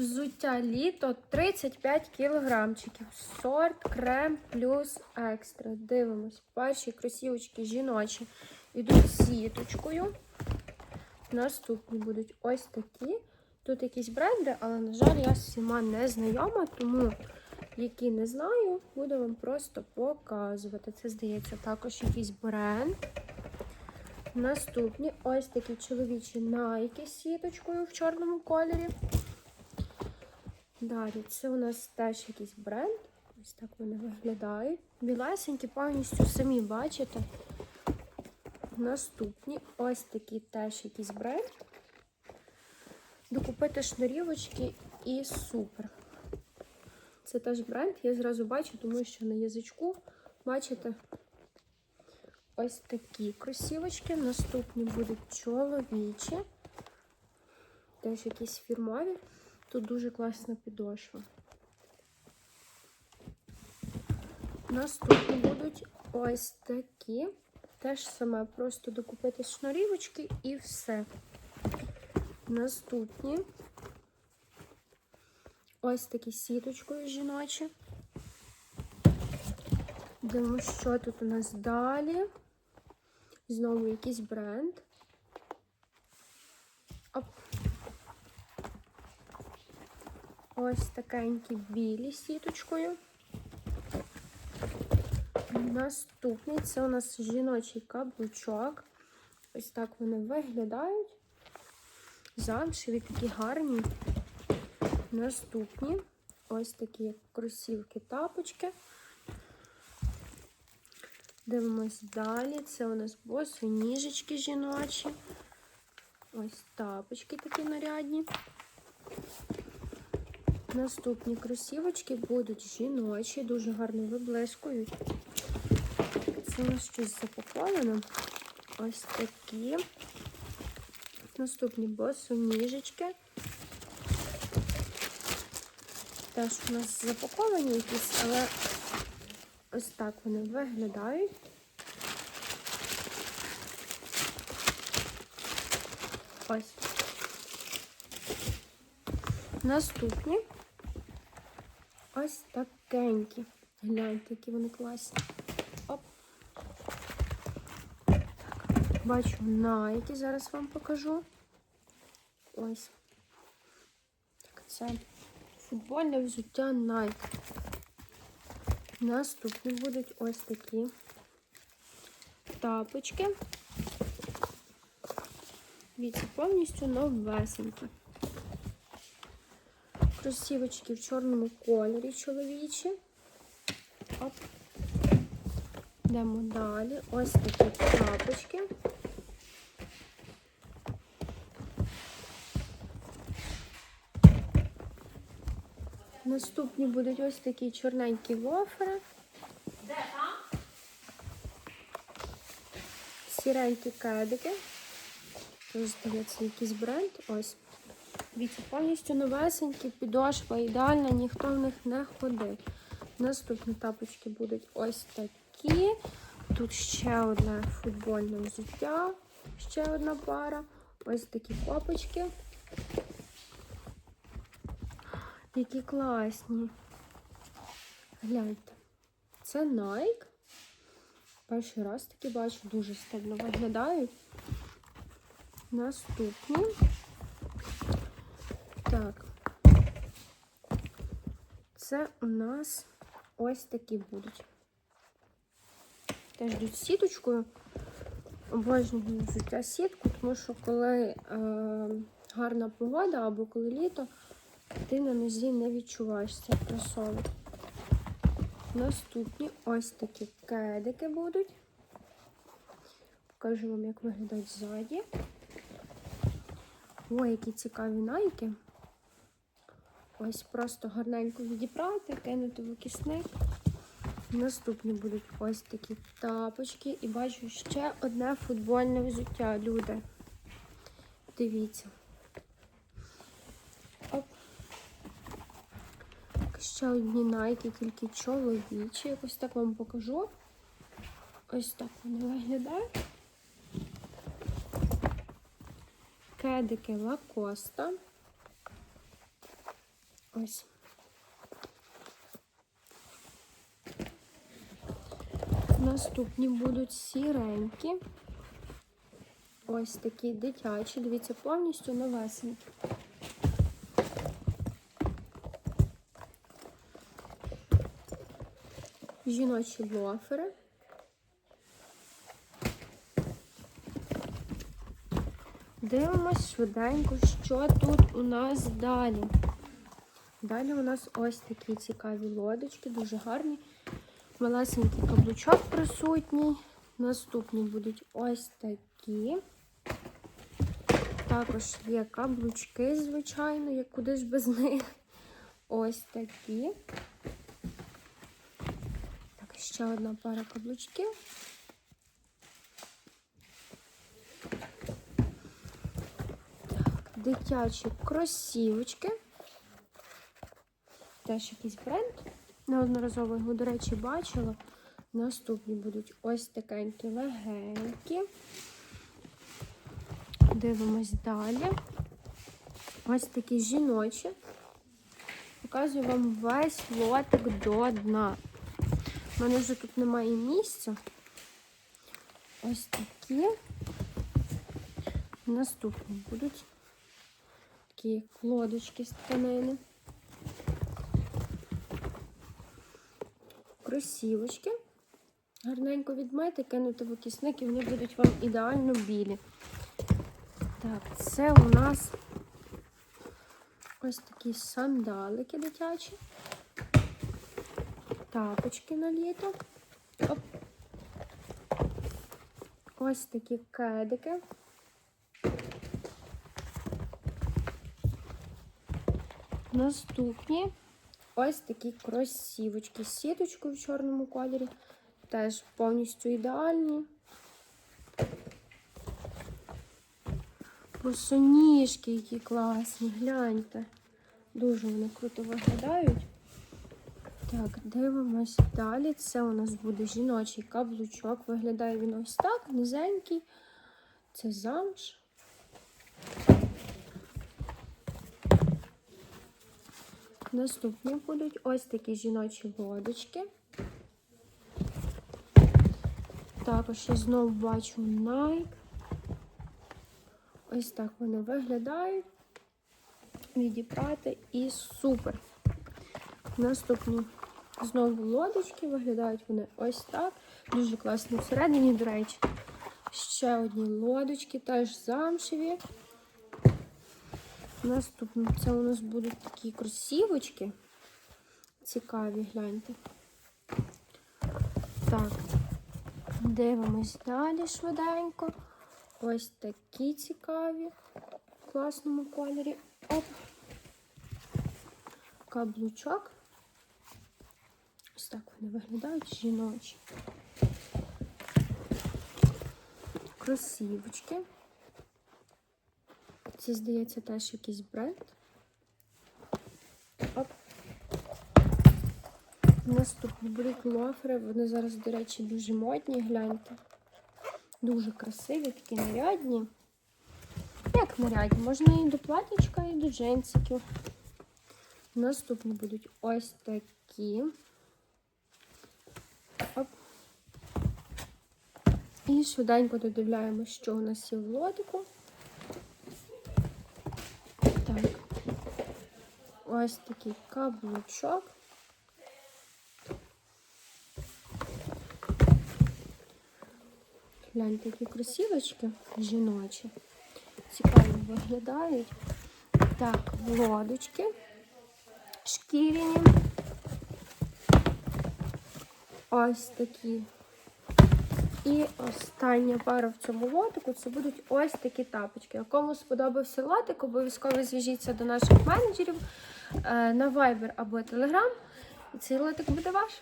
Взуття літо 35 кілограмчиків. Сорт крем плюс екстра. Дивимось. Перші кросівочки жіночі йдуть сіточкою. Наступні будуть ось такі. Тут якісь бренди, але, на жаль, я з всіма не знайома, тому які не знаю, буду вам просто показувати. Це, здається, також якийсь бренд. Наступні ось такі чоловічі найки з сіточкою в чорному кольорі. Далі, це у нас теж якийсь бренд. Ось так вони виглядають. Білесенькі повністю самі бачите. Наступні ось такі теж якийсь бренд. Докупити шнурівочки і супер. Це теж бренд, я зразу бачу, тому що на язичку, бачите, ось такі кросівочки. Наступні будуть чоловічі. Теж якісь фірмові. Тут дуже класна підошва. Наступні будуть ось такі. Теж саме просто докупити шнурівочки і все. Наступні ось такі сіточкою жіночі. Дивимося, що тут у нас далі. Знову якийсь бренд. Ось такенькі білі з сіточкою. Наступний це у нас жіночий каблучок. Ось так вони виглядають. Замшеві такі гарні. Наступні ось такі кросівки тапочки. Дивимось далі. Це у нас босоніжечки жіночі. Ось тапочки такі нарядні. Наступні кросівочки будуть жіночі, дуже гарно виблискують. Це у нас щось запаковано. Ось такі. Наступні босоніжечки. Теж у нас запаковані якісь, але ось так вони виглядають. Ось. Наступні ось такенькі. Гляньте, які вони класні. Оп. Так. Бачу найки, зараз вам покажу. Ось. Так, це футбольне взуття Nike. Наступні будуть ось такі тапочки. Дивіться, повністю новесенькі. Кросівочки в чорному кольорі чоловічі. Оп. Йдемо далі. Ось такі тапочки. Наступні будуть ось такі чорненькі вофери. Сіренькі кедики. Ось, здається, якийсь бренд. Ось. Дивіться, повністю новесенькі, підошва ідеальна, ніхто в них не ходив. Наступні тапочки будуть ось такі. Тут ще одне футбольне взуття, ще одна пара. Ось такі копочки. Які класні. Гляньте. Це Nike. Перший раз такі бачу, дуже стильно виглядають. Наступні. Так. Це у нас ось такі будуть. Теж йдуть сіточкою. Обожнюю взуття сітку, тому що коли е, гарна погода або коли літо, ти на нозі не відчуваєш цей. Наступні ось такі кедики будуть. Покажу вам, як виглядають ззаді. Ой, які цікаві найки. Ось просто гарненько відібрати, кинути в окисник. Наступні будуть ось такі тапочки. І бачу ще одне футбольне взуття, люди. Дивіться. Оп. Ще одні найки, тільки чоловічі. Якось так вам покажу. Ось так вони виглядають. Кедики Лакоста. Ось. Наступні будуть сіренькі. Ось такі дитячі. Дивіться, повністю новесенькі. Жіночі лофери. Дивимось швиденько, що тут у нас далі. Далі у нас ось такі цікаві лодочки, дуже гарні. Малесенький каблучок присутній. Наступні будуть ось такі. Також є каблучки, звичайно, як куди ж без них. Ось такі. Так, ще одна пара каблучків. Так, дитячі кросівочки. Теж якийсь бренд. Неодноразово його, до речі, бачила. Наступні будуть ось такенькі легенькі. Дивимось далі. Ось такі жіночі. Показую вам весь лотик до дна. У мене вже тут немає місця. Ось такі. Наступні будуть такі лодочки з тканини. Кросівочки. Гарненько відмити, кинути в окисник і вони будуть вам ідеально білі. Так, це у нас ось такі сандалики дитячі. Тапочки на літо. Оп. Ось такі кедики. Наступні ось такі кросівочки з сіточкою в чорному кольорі. Теж повністю ідеальні. Босоніжки, які класні, гляньте. Дуже вони круто виглядають. Так, дивимось далі. Це у нас буде жіночий каблучок. Виглядає він ось так, низенький. Це замш. Наступні будуть ось такі жіночі лодочки. Також я знову бачу Nike. Ось так вони виглядають. Відіпрати і супер. Наступні знову лодочки, виглядають вони ось так. Дуже класно всередині, до речі. Ще одні лодочки, теж замшеві. Наступні це у нас будуть такі кросівочки. Цікаві, гляньте. Так, дивимось далі швиденько. Ось такі цікаві в класному кольорі. Оп. Каблучок. Ось так вони виглядають жіночі. Кросівочки. Це, здається, теж якийсь бренд. Оп. Наступні будуть лофери. Вони зараз, до речі, дуже модні, гляньте. Дуже красиві, такі нарядні. Як нарядні? Можна і до платічка, і до джинсиків. Наступні будуть ось такі. Оп. І швиденько додивляємося, що у нас є в лодику. Так. Ось такий каблучок. Гляньте, які красивочки жіночі. Цікаво виглядають. Так, лодочки шкіряні. Ось такі. І остання пара в цьому лотику це будуть ось такі тапочки. Кому сподобався лотик, обов'язково зв'яжіться до наших менеджерів на Viber або Telegram. І цей лотик буде ваш.